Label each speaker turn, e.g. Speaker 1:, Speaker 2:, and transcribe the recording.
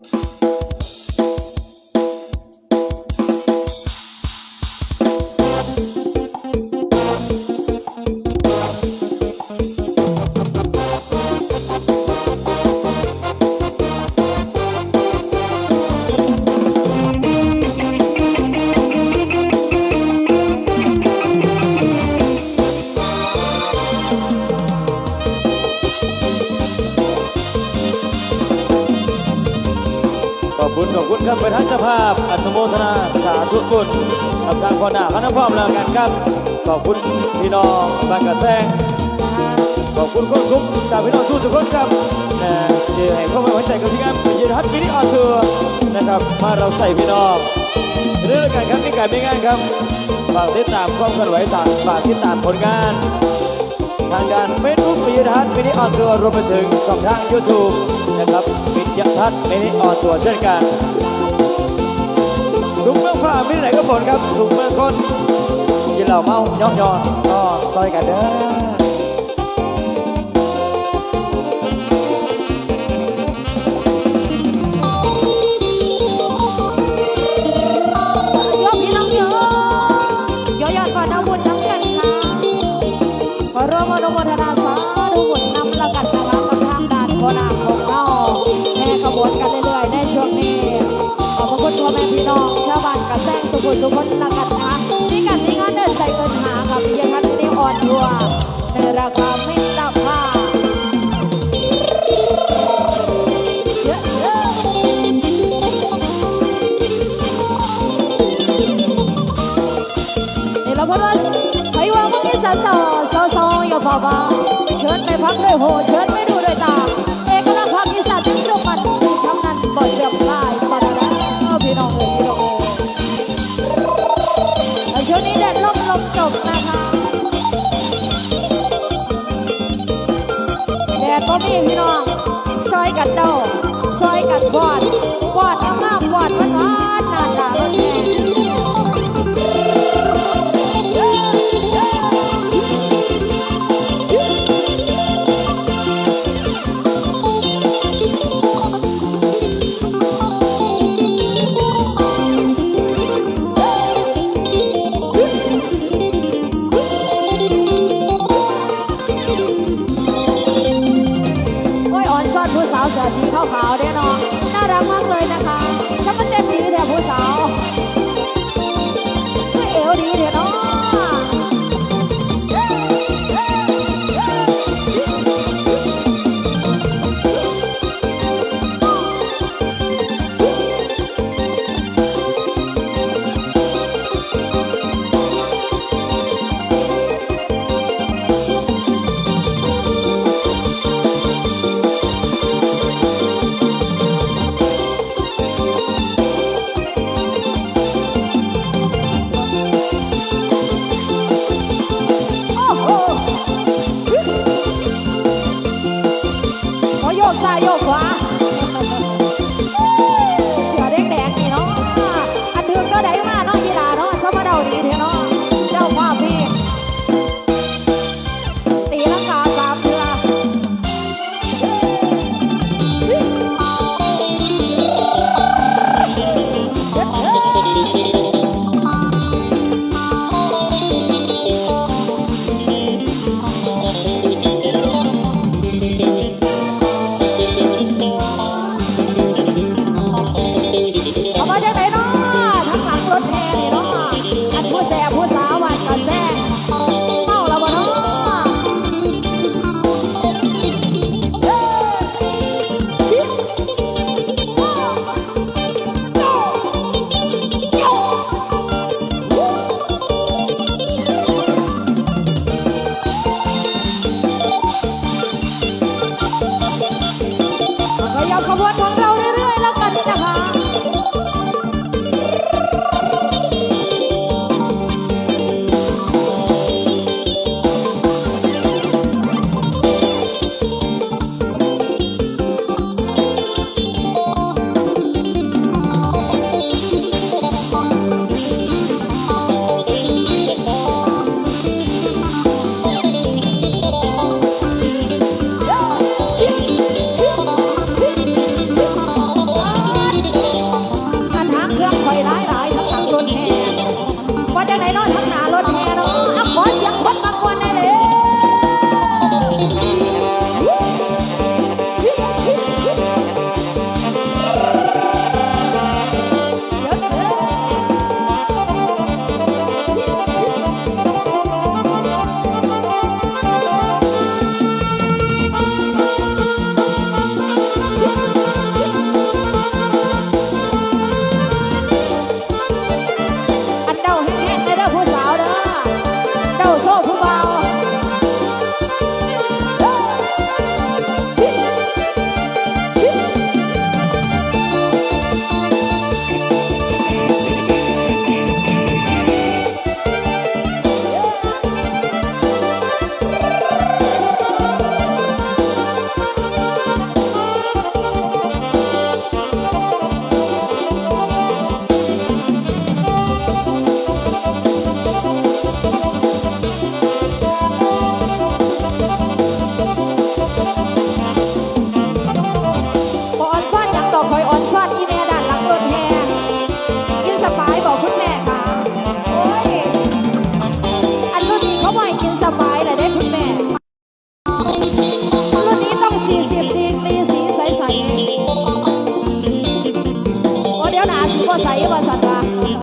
Speaker 1: ข อบคุณขอบคุณครับประธานสภาพอนุโมทนาสาธุบุญกับทางคนหน้าคณะพร้อมแล้วกันครับ ขอบคุณพี่น้องบางกระแซงขอบคุณคนสุขจากพี่น้องสู้สุขครับนะที่ให้ความไว้วางใจกับที่งานยืนฮัตมินิออนทัวร์นะครับ มาเราใส่พี่น้องเรื่องการครับมีการมีงานครับฝากติดตามความเคลื่อนไหวต่างฝากติดตามผลงาน ทางด้านเฟซบุ๊กปิยทัศน์มินิออนทัวร์รวมไปถึงช่องทางยูทูบนะครับปิยทัศน์มินิออนทัวร์เช่นกันสุขเมืองฟ้ามินิไหนก็ฝนครับสุขเมืองคนกินเหล้าเมาย่องยอนก็ซอยกันเด้อ
Speaker 2: กระแซงสุขุมสุขนละกันนะคะที่กันที่งานเดินใส่เงินหากับเพียงทันที่อ่อนทัวร์ในราคาไม่ต่ำค่ะเยอะๆนี่เราพูดว่าใครว่ามึงนี่สาวสาวสาวสาวอย่าพอมาเชิญไปพักด้วยโหเชิญไปดูด้วยตา มีพี่น้อง ซอยกันเดาซอยกันฟอดฟอดงามๆฟอดมันๆน่าาวเสื้อสีขาวๆแน่นอนน่ารักมากเลยนะคะถ้ามันเต็นดี